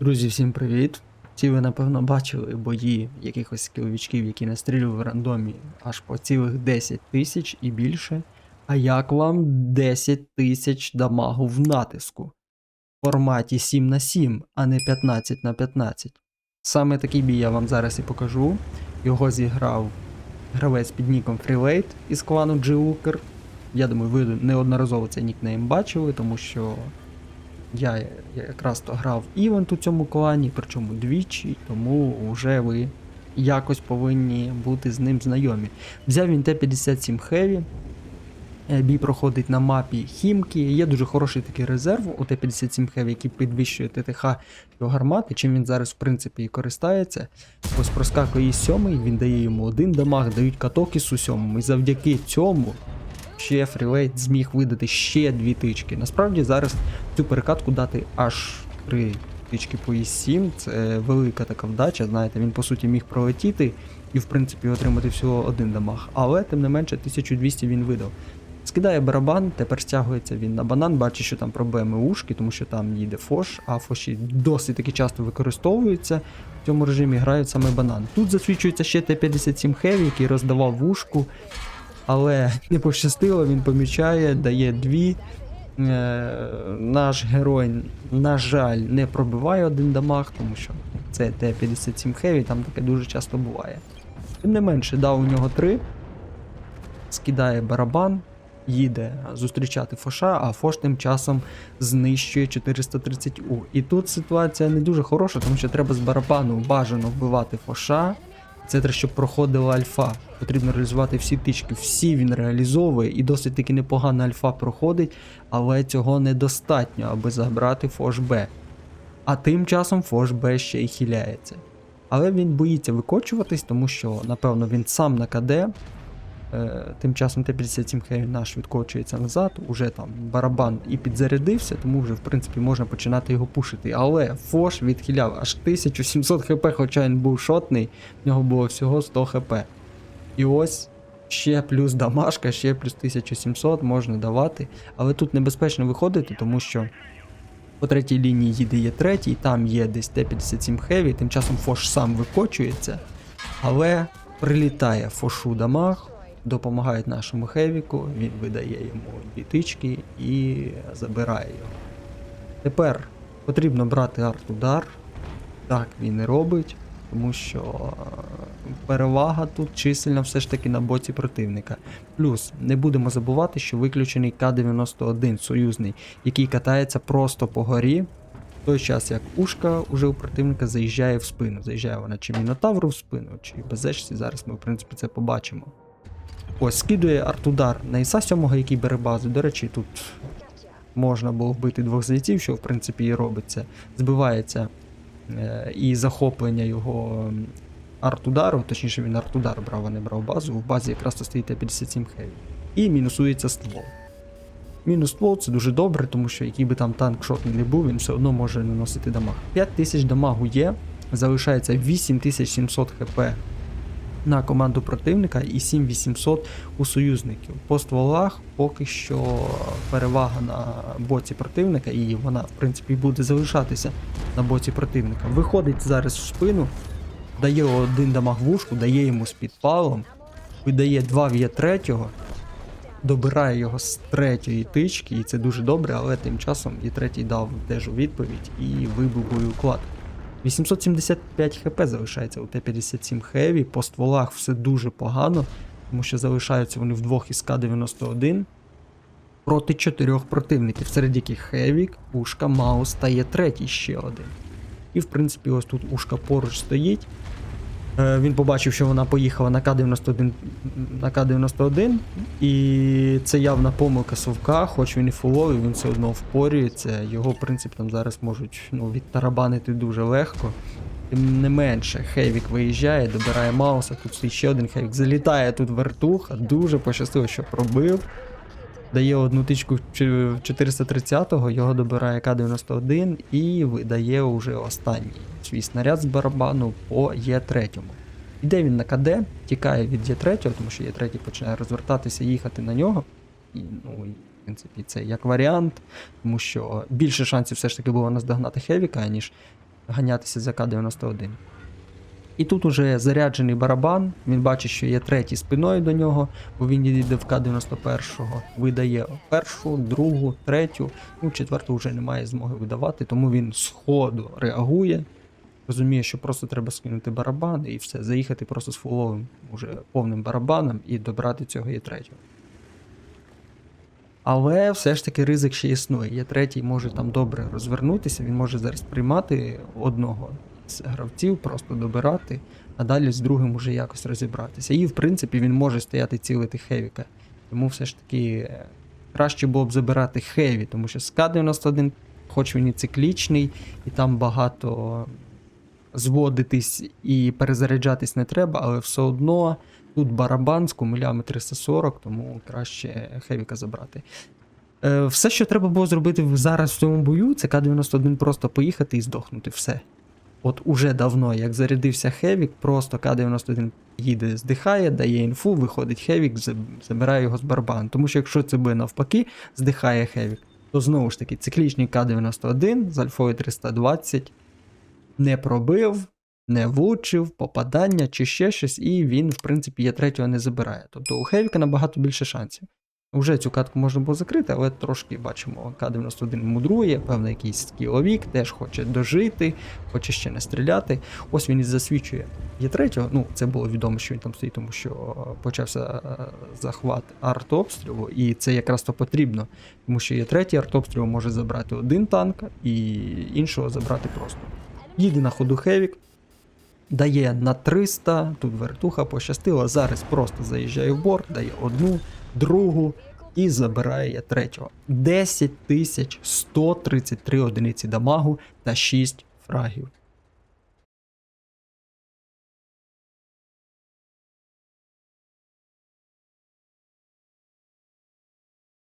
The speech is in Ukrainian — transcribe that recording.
Друзі, всім привіт! Ці ви напевно бачили бої якихось скіловичків, які настрілювали в рандомі аж по цілих 10 тисяч і більше. А як вам 10 тисяч дамагу в натиску? В форматі 7 на 7, а не 15 на 15. Саме такий бій я вам зараз і покажу. Його зіграв гравець під ніком Freelate із клану G-Looker. Я думаю, ви неодноразово цей нікнейм бачили, тому що я якраз то грав івент у цьому клані, причому двічі, тому вже ви якось повинні бути з ним знайомі. Взяв він Т-57 Heavy. Е, Бій проходить на мапі Хімки. Є дуже хороший такий резерв у Т-57 Heavy, який підвищує ТТХ його гармати, чим він зараз, в принципі, і користається. Ось проскакує сьомий, він дає йому один дамаг, дають каток із у. І завдяки цьому ще Фрілейт зміг видати ще дві тички. Насправді зараз цю перекатку дати аж три тички по І7. Це велика така вдача. Знаєте, він по суті міг пролетіти і в принципі отримати всього один дамаг. Але тим не менше 1200 він видав. Скидає барабан, тепер стягується він на банан, бачить, що там проблеми ушки, тому що там їде фош, а фоші досить таки часто використовуються. В цьому режимі грають саме банан. Тут засвідчується ще Т-57 Heavy, який роздавав вушку, але не пощастило, він помічає, дає дві. Е, наш герой, на жаль, не пробиває один дамаг, тому що це Т-57 Heavy, там таке дуже часто буває. Тим не менше, дав у нього три, скидає барабан, їде зустрічати Фоша, а Фош тим часом знищує 430У. І тут ситуація не дуже хороша, тому що треба з барабану бажано вбивати Фоша. Це те, щоб проходила альфа. Потрібно реалізувати всі тички. Всі він реалізовує, і досить таки непогана альфа проходить, але цього недостатньо, аби забрати Фош Б. А тим часом Фош Б ще й хиляється. Але він боїться викочуватись, тому що, напевно, він сам на КД. Е, тим часом Т-57 Хеві наш відкочується назад, уже там барабан і підзарядився, тому вже в принципі можна починати його пушити. Але Фош відхиляв аж 1700 хп, хоча він був шотний, в нього було всього 100 хп. І ось ще плюс дамашка, ще плюс 1700 можна давати. Але тут небезпечно виходити, тому що по третій лінії їде є третій, там є десь Т-57 Heavy, тим часом Фош сам викочується, але прилітає Фошу дамаг, допомагають нашому Хевіку, він видає йому дві тички і забирає його. Тепер потрібно брати арт-удар. Так він і робить, тому що е, перевага тут чисельна все ж таки на боці противника. Плюс не будемо забувати, що виключений К-91 союзний, який катається просто по горі. В той час як ушка уже у противника заїжджає в спину. Заїжджає вона чи Мінотавру в спину, чи безешці. Зараз ми, в принципі, це побачимо. Ось, скидує артудар на Іса 7, який бере базу. До речі, тут можна було вбити двох зайців, що в принципі і робиться. Збивається е, і захоплення його арт-удару, точніше він арт-удар брав, а не брав базу. В базі якраз стоїть Т-57 Heavy. І мінусується ствол. Мінус ствол це дуже добре, тому що який би там танк шотний не був, він все одно може наносити дамаг. 5000 дамагу є, залишається 8700 хп на команду противника і 7800 у союзників. По стволах поки що перевага на боці противника, і вона, в принципі, буде залишатися на боці противника. Виходить зараз в спину, дає один дамаг в дає йому з підпалом, видає два в є третього, добирає його з третьої тички, і це дуже добре, але тим часом є третій дав теж у відповідь і вибив боєуклад. 875 хп залишається у Т-57 Heavy, по стволах все дуже погано, тому що залишаються вони вдвох із К-91 проти чотирьох противників, серед яких Хевік, Ушка, Маус та є третій ще один. І в принципі, ось тут Ушка поруч стоїть. Е, Він побачив, що вона поїхала на К-91, на К-91, і це явна помилка Совка, хоч він і фуловий, він все одно впорюється. Його, в принципі, там зараз можуть ну, відтарабанити дуже легко. Тим не менше, Хейвік виїжджає, добирає Мауса, тут ще один Хейвік. Залітає тут вертуха, дуже пощастило, що пробив. Дає одну тичку 430-го, його добирає К-91 і видає уже останній свій снаряд з барабану по Є3. Іде він на КД, тікає від Є3, тому що Є3 починає розвертатися, їхати на нього. І, ну, в принципі, це як варіант, тому що більше шансів все ж таки було наздогнати Хевіка, ніж ганятися за К-91. І тут уже заряджений барабан, він бачить, що є третій спиною до нього, бо він їде в К-91, видає першу, другу, третю, ну четверту вже немає змоги видавати, тому він з ходу реагує, розуміє, що просто треба скинути барабан і все, заїхати просто з фуловим, уже повним барабаном і добрати цього є третього. Але все ж таки ризик ще існує. Є третій може там добре розвернутися, він може зараз приймати одного гравців, просто добирати, а далі з другим уже якось розібратися. І в принципі він може стояти цілити Хевіка. Тому все ж таки е, краще було б забирати Хеві, тому що з К-91, хоч він і циклічний, і там багато зводитись і перезаряджатись не треба, але все одно тут барабан з кумулями 340, тому краще Хевіка забрати. Е, все, що треба було зробити зараз в цьому бою, це К-91 просто поїхати і здохнути. Все. От уже давно, як зарядився Хевік, просто К-91 їде, здихає, дає інфу, виходить Хевік, забирає його з барабану. Тому що якщо це буде навпаки, здихає Хевік, то знову ж таки циклічний К-91 з альфою 320 не пробив, не влучив, попадання чи ще щось, і він, в принципі, є третього не забирає. Тобто у Хевіка набагато більше шансів. Уже цю катку можна було закрити, але трошки бачимо, К-91 мудрує, певний якийсь скіловік, теж хоче дожити, хоче ще не стріляти. Ось він і засвідчує. Є третього, ну це було відомо, що він там стоїть, тому що е, почався е, захват артобстрілу, і це якраз то потрібно, тому що є третій артобстріл може забрати один танк і іншого забрати просто. Їде на ходу Хевік, дає на 300, тут вертуха пощастила, зараз просто заїжджає в борт, дає одну, другу і забирає третього. 10 133 одиниці дамагу та 6 фрагів.